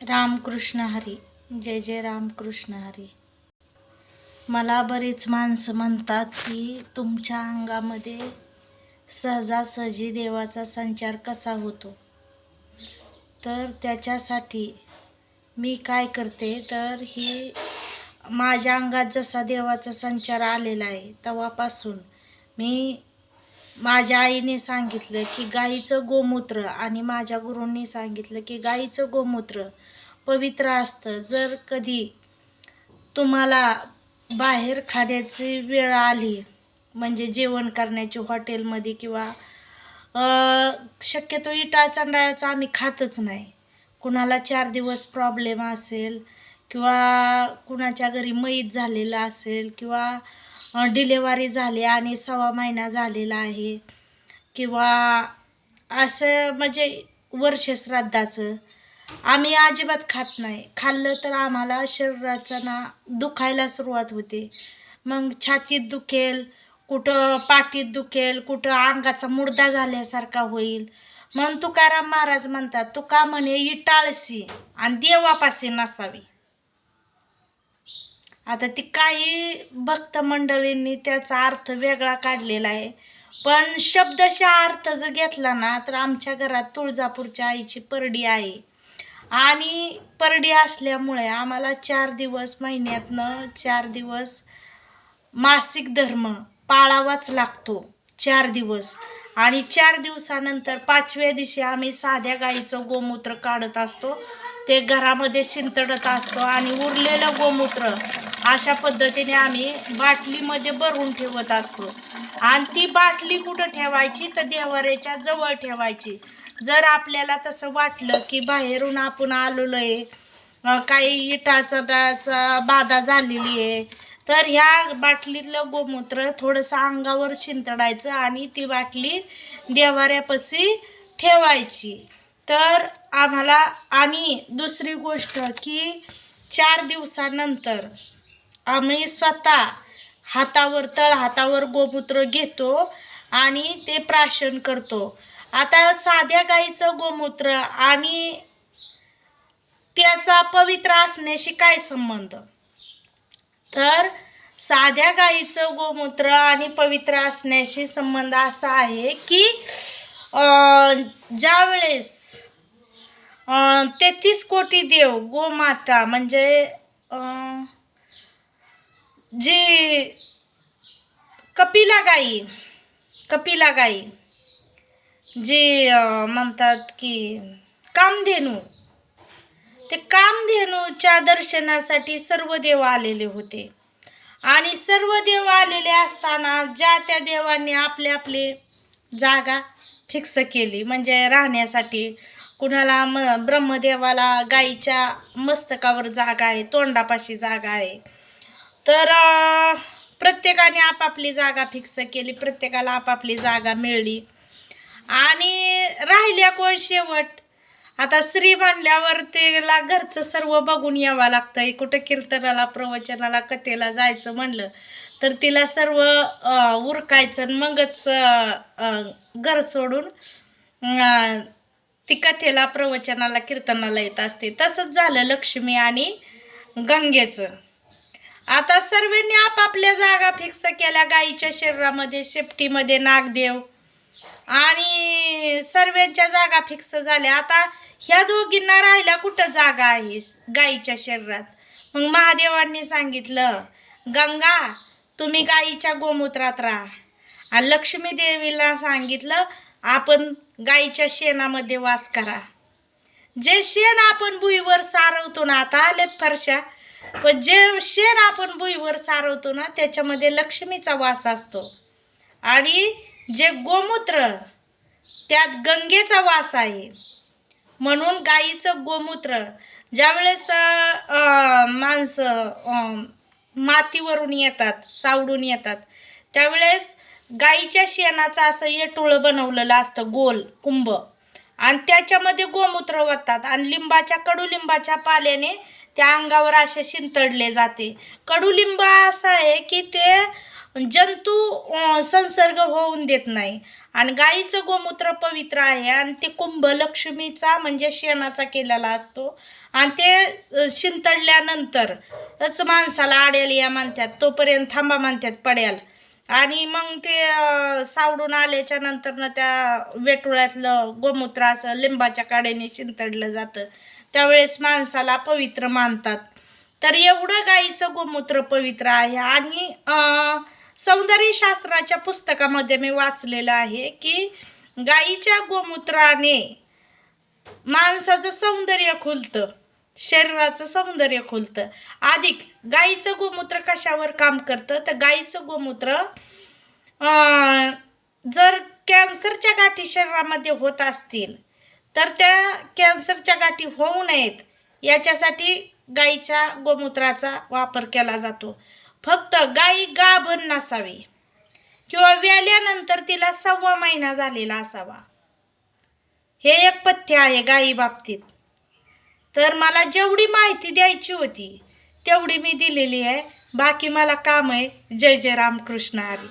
रामकृष्ण हरी. जय जय रामकृष्ण हरी. मला बरीच माणसं म्हणतात की तुमच्या अंगामध्ये सहजासहजी देवाचा संचार कसा होतो? तर त्याच्यासाठी मी काय करते तर ही माझ्या अंगात जसा देवाचा संचार आलेला आहे तेव्हापासून मी माझ्या आईने सांगितलं की गाईचं गोमूत्र आणि माझ्या गुरूंनी सांगितलं की गाईचं गोमूत्र पवित्र असतं. जर कधी तुम्हाला बाहेर खाण्याची वेळ आली म्हणजे जेवण करण्याची हॉटेलमध्ये किंवा शक्यतो इटा चांडाळाचा आम्ही खातच नाही. कुणाला चार दिवस प्रॉब्लेम असेल किंवा कुणाच्या घरी मैत झालेलं असेल किंवा डिलेवरी झाली आणि सव्वा महिना झालेला आहे किंवा असं म्हणजे वर्षश्राद्धाचं आम्ही अजिबात खात नाही. खाल्लं तर आम्हाला शरीराचं ना दुखायला सुरुवात होते. मग छातीत दुखेल कुठं पाठीत दुखेल कुठं अंगाचा मुर्दा झाल्यासारखा होईल. म्हणून तुकाराम महाराज म्हणतात तू का म्हणे इटाळसी आणि देवापाशी नसावी. आता ती काही भक्त मंडळींनी त्याचा अर्थ वेगळा काढलेला आहे. पण शब्दशः अर्थ जर घेतला ना तर आमच्या घरात तुळजापूरच्या आईची परडी आहे. आणि परडी असल्यामुळे आम्हाला चार दिवस महिन्यातनं चार दिवस मासिक धर्म पाळावाच लागतो चार दिवस. आणि चार दिवसानंतर पाचव्या दिवशी आम्ही साध्या गाईचं गोमूत्र काढत असतो. ते घरामध्ये शिंतडत असतो आणि उरलेलं गोमूत्र अशा पद्धतीने आम्ही बाटलीमध्ये भरून ठेवत असतो. आणि ती बाटली कुठं ठेवायची? तर देवाऱ्याच्या जवळ ठेवायची. जर आपल्याला तसं वाटलं की बाहेरून आपण आलेलो आहे काही इटाचा बाधा झालेली आहे तर ह्या बाटलीतलं गोमूत्र थोडंसं अंगावर शिंतडायचं आणि ती बाटली देवाऱ्यापाशी ठेवायची. तर आम्हाला आणि दुसरी गोष्ट की चार दिवसानंतर आम्ही स्वतः हातावर तळ हातावर गोमूत्र घेतो आणि ते प्राशन करतो. आता साध्या गाईचं गोमूत्र आणि त्याचा पवित्र असण्याशी काय संबंध? तर साध्या गाईचं गोमूत्र आणि पवित्र असण्याशी संबंध असा आहे की ज्यावेळेस तेहतीस कोटी देव गोमाता म्हणजे जी कपिला गाई कपिला गाई जी म्हणतात की कामधेनू ते कामधेनूच्या दर्शनासाठी सर्व देव आलेले होते. आणि सर्व देव आलेले असताना ज्या त्या देवांनी आपले आपले जागा फिक्स केली म्हणजे राहण्यासाठी कुणाला म ब्रह्मदेवाला गाईच्या मस्तकावर जागा आहे तोंडापाशी जागा आहे तर प्रत्येकाने आपापली जागा फिक्स केली प्रत्येकाला आपापली जागा मिळली. आणि राहिल्या कोण शेवट? आता स्त्री म्हणल्यावर त्याला घरचं सर्व बघून यावं लागतं. कुठं कीर्तनाला प्रवचनाला कथेला जायचं म्हणलं तर तिला सर्व उरकायचं आणि मगच घर सोडून ती कथेला प्रवचनाला कीर्तनाला येत असते. तसंच झालं लक्ष्मी आणि गंगेचं. आता सर्वांनी आपापल्या जागा फिक्स केल्या. गाईच्या शरीरामध्ये शेपटीमध्ये नागदेव. आणि सर्वांच्या जागा फिक्स झाल्या. आता ह्या दोघींना राहायला कुठं जागा आहे गाईच्या शरीरात? मग महादेवांनी सांगितलं गंगा तुम्ही गाईच्या गोमूत्रात राहा. आणि लक्ष्मी देवीला सांगितलं आपण गाईच्या शेणामध्ये वास करा. जे शेण आपण भुईवर सारवतो ना आता आलेत फरशा पण जे शेण आपण भुईवर सारवतो ना त्याच्यामध्ये लक्ष्मीचा वास असतो. आणि जे गोमूत्र त्यात गंगेचा वास आहे. म्हणून गाईचं गोमूत्र ज्यावेळेस माणसं मातीवरून येतात सावडून येतात त्यावेळेस गाईच्या शेणाचं असं येटुळं बनवलेलं असतं गोल कुंभ. आणि त्याच्यामध्ये गोमूत्र वतात आणि लिंबाच्या कडुलिंबाच्या पाल्याने त्या अंगावर असे शिंतडले जाते. कडुलिंब असं आहे की ते जंतू संसर्ग होऊन देत नाही. आणि गाईचं गोमूत्र पवित्र आहे आणि ते कुंभ लक्ष्मीचा म्हणजे शेणाचा केलेला असतो. आणि ते शिंतडल्यानंतरच माणसाला आडेल या म्हणतात तोपर्यंत थांबा म्हणतात पड्याल. आणि मग ते सावडून आल्याच्या नंतरनं त्या वेटुळ्यातलं गोमूत्र असं लिंबाच्या काड्याने शिंतडलं जातं. त्यावेळेस माणसाला पवित्र मानतात. तर एवढं गाईचं गोमूत्र पवित्र आहे. आणि सौंदर्यशास्त्राच्या पुस्तकामध्ये मी वाचलेलं आहे की गाईच्या गोमूत्राने माणसाचं सौंदर्य खुलतं. शरीराचं सौंदर्य खुलतं. अधिक गाईचं गोमूत्र कशावर काम करतं? तर गाईचं गोमूत्र जर कॅन्सरच्या गाठी शरीरामध्ये होत असतील तर त्या कॅन्सरच्या गाठी होऊ नयेत याच्यासाठी गाईच्या गोमूत्राचा वापर केला जातो. फक्त गाई गाभण नसावी किंवा व्याल्यानंतर तिला सव्वा महिना झालेला असावा. हे एक पथ्य आहे गाई बाबतीत. तर मला जेवढी माहिती द्यायची होती तेवढी मी दिलेली आहे. बाकी मला काम आहे. जय जय रामकृष्ण हरी.